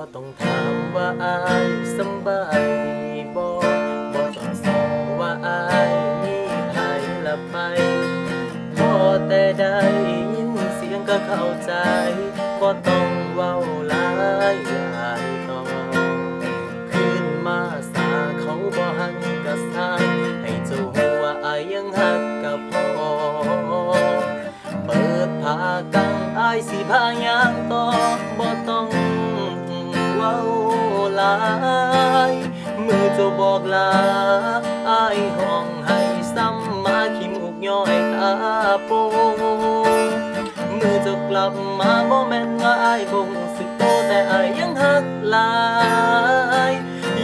่ต้องถามว่าอายสบายดีบ่บ่ต้องสองว่าอายมีไผละไปพอแต่ได้ยินเสียงก็เข้าใจบ่ต้องเว้าหลายอย่างต่อขึ้นมาสาเขาบ่หันกะสายให้เจ้าหัวอายยังหักกับพ่อเปิดผ้ากังอายสิพายางต่อบ่ต้อง ลาย มือเจะบอกลาอายห้องให้ซ้ำมาขี้มูกย้อยตาโปมือเจะกลับมาบ่แม่นว่าอายบ่รู้สึกโตแต่อายยังหักลาย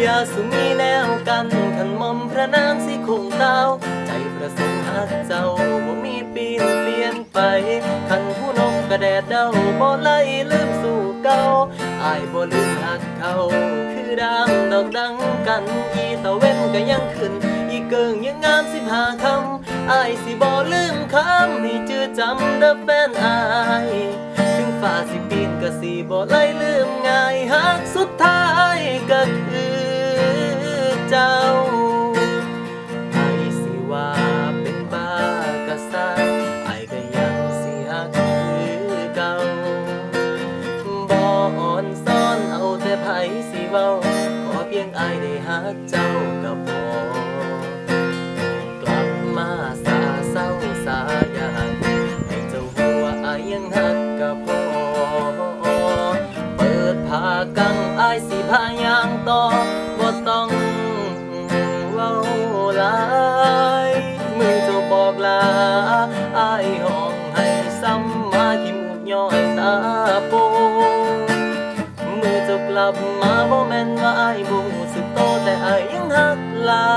อย่าสุมีแนวกันขันมอมพระนางสิคงเต้าใจประสงค์หักเจ้าบ่มีปีนเปลี่ยนไปขันผู้น ระแดดเดาบ่ไล่ลืมสู่เก่าอายบ่ลืมหักเขาคือดามดอกดังกันอีตะเว้นก็ยังขึ้น อีเกิงยังงามสิบหาคำอายสิบ่ลืมคำให้จือจำเด้อแฟนอายถึงฟ้าสิปีนก็สิบ่ไล่ลืมง่ายหักสุดท้ายก็คือ ไผสิเว้า ขอเพียงอายได้ฮักเจ้าก็พอกลับมาสาเศร้าสายานให้เจ้าหัวอายยังฮักก็พอเปิดผ้ากังอายสิพายางต่อบ่ต้องเว้าหลายมือเจะบอกลาอายห้องให้ซ้ำมาที่มูกย้อยตาโป ลับมาบ่แม่นว่าอายบ่สึกโตแต่อายยังหักหลา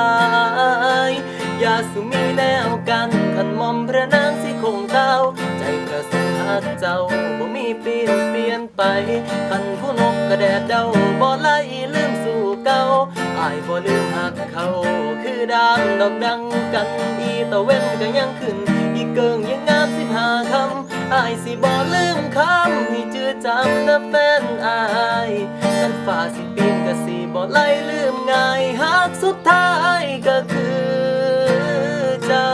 ยอย่าสุมีแนวกันขันมอมพระนางสิคงเต้าใจประสงหักเจ้าบ่มีเปลี่ยนเปลี่ยนไปขันผู้นกกระแดดเดาบ่ไล่ลืมสู่เก่าอายบ่ลืมหักเขาคือดามดอกดังกันอีตะเว้นก็ยังขึ้นอีเกิงยังงามสิบห้าคำ อายสิบ่ลืมคำให้จือจำนะแฟนอายขันฝ่าสิปีนก็สิบ่ไล่ลืมง่ายหักสุดท้ายก็คือเจ้า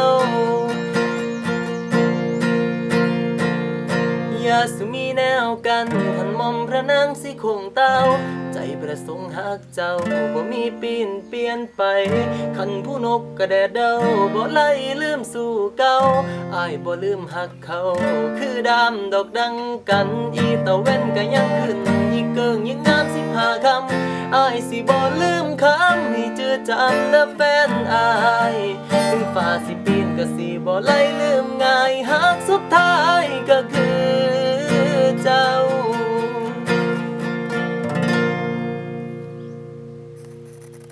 อย่าสุมีแนวกัน ระนางสิคงเต้า ใจประสงค์หักเจ้าบ่มีปีนเปลี่ยนไปขันผู้นกกระแดดเดาบ่ไล่ลืมสู่เก่าอายบ่ลืมหักเขา คือดามดอกดังกัน อีตะเว้นก็ยังขึ้นอีเกิงยังงามสิบห้าคำอายสิบ่ลืมคำให้จือจำนะแฟนอายถึงฟ้าสิปีนก็สิบ่ไล่ลืมง่ายหักสุดท้ายก็คือเจ้า